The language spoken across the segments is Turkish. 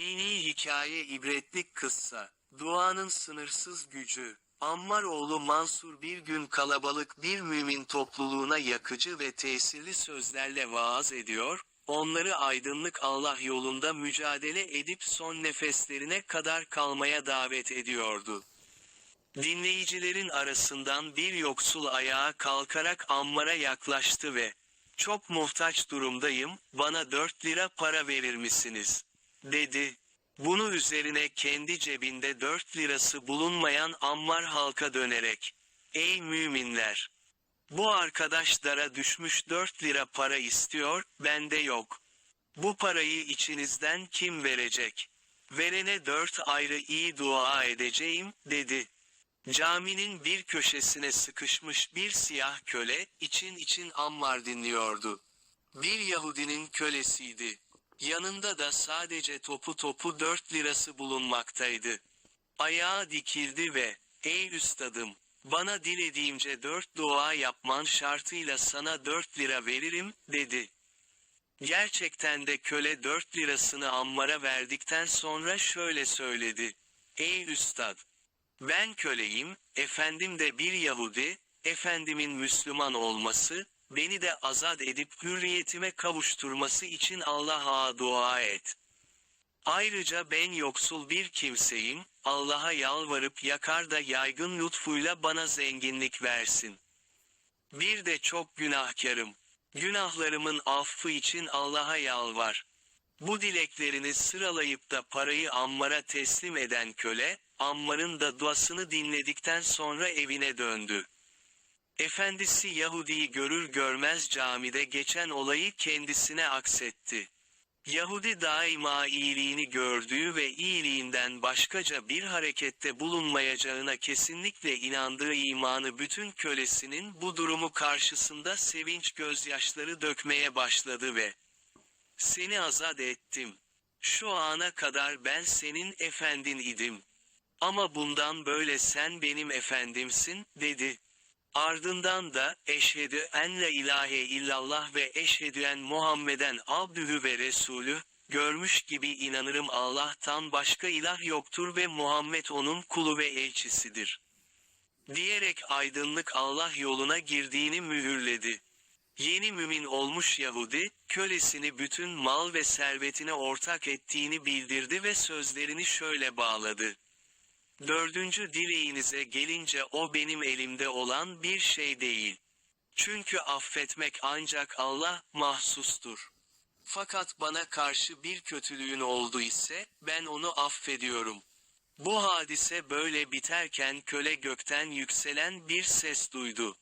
Dini hikaye ibretlik kıssa. Duanın sınırsız gücü. Ammar oğlu Mansur bir gün kalabalık bir mümin topluluğuna yakıcı ve tesirli sözlerle vaaz ediyor, onları aydınlık Allah yolunda mücadele edip son nefeslerine kadar kalmaya davet ediyordu. Dinleyicilerin arasından bir yoksul ayağa kalkarak Ammar'a yaklaştı ve, çok muhtaç durumdayım, bana 4 lira para verir misiniz? Dedi. Bunu üzerine kendi cebinde 4 lirası bulunmayan Ammar halka dönerek, Ey müminler! Bu arkadaş dara düşmüş 4 lira para istiyor, bende yok. Bu parayı içinizden kim verecek? Verene dört ayrı iyi dua edeceğim, dedi. Caminin bir köşesine sıkışmış bir siyah köle, için için Ammar dinliyordu. Bir Yahudinin kölesiydi. Yanında da sadece topu topu dört lirası bulunmaktaydı. Ayağa dikildi ve, ey üstadım, bana dilediğimce dört dua yapman şartıyla sana dört lira veririm, dedi. Gerçekten de köle dört lirasını Ammar'a verdikten sonra şöyle söyledi. Ey üstad! Ben köleyim, efendim de bir Yahudi, efendimin Müslüman olması, beni de azat edip hürriyetime kavuşturması için Allah'a dua et. Ayrıca ben yoksul bir kimseyim, Allah'a yalvarıp yakar da yaygın lütfuyla bana zenginlik versin. Bir de çok günahkarım. Günahlarımın affı için Allah'a yalvar. Bu dileklerini sıralayıp da parayı Ammar'a teslim eden köle, Ammar'ın da duasını dinledikten sonra evine döndü. Efendisi Yahudi'yi görür görmez camide geçen olayı kendisine aksetti. Yahudi daima iyiliğini gördüğü ve iyiliğinden başkaca bir harekette bulunmayacağına kesinlikle inandığı imanı bütün kölesinin bu durumu karşısında sevinç gözyaşları dökmeye başladı ve seni azat ettim. Şu ana kadar ben senin efendin idim. Ama bundan böyle sen benim efendimsin, dedi. Ardından da, eşhedü en la ilahe illallah ve eşhedü en Muhammeden abdühü ve resulü, görmüş gibi inanırım Allah'tan başka ilah yoktur ve Muhammed onun kulu ve elçisidir. Diyerek aydınlık Allah yoluna girdiğini mühürledi. Yeni mümin olmuş Yahudi, kölesini bütün mal ve servetine ortak ettiğini bildirdi ve sözlerini şöyle bağladı. Dördüncü dileğinize gelince o benim elimde olan bir şey değil. Çünkü affetmek ancak Allah mahsustur. Fakat bana karşı bir kötülüğün oldu ise, ben onu affediyorum. Bu hadise böyle biterken köle gökten yükselen bir ses duydu.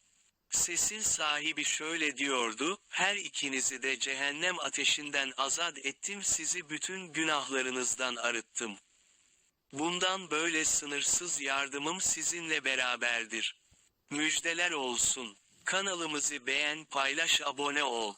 Sesin sahibi şöyle diyordu, her ikinizi de cehennem ateşinden azat ettim sizi bütün günahlarınızdan arıttım. Bundan böyle sınırsız yardımım sizinle beraberdir. Müjdeler olsun. Kanalımızı beğen paylaş abone ol.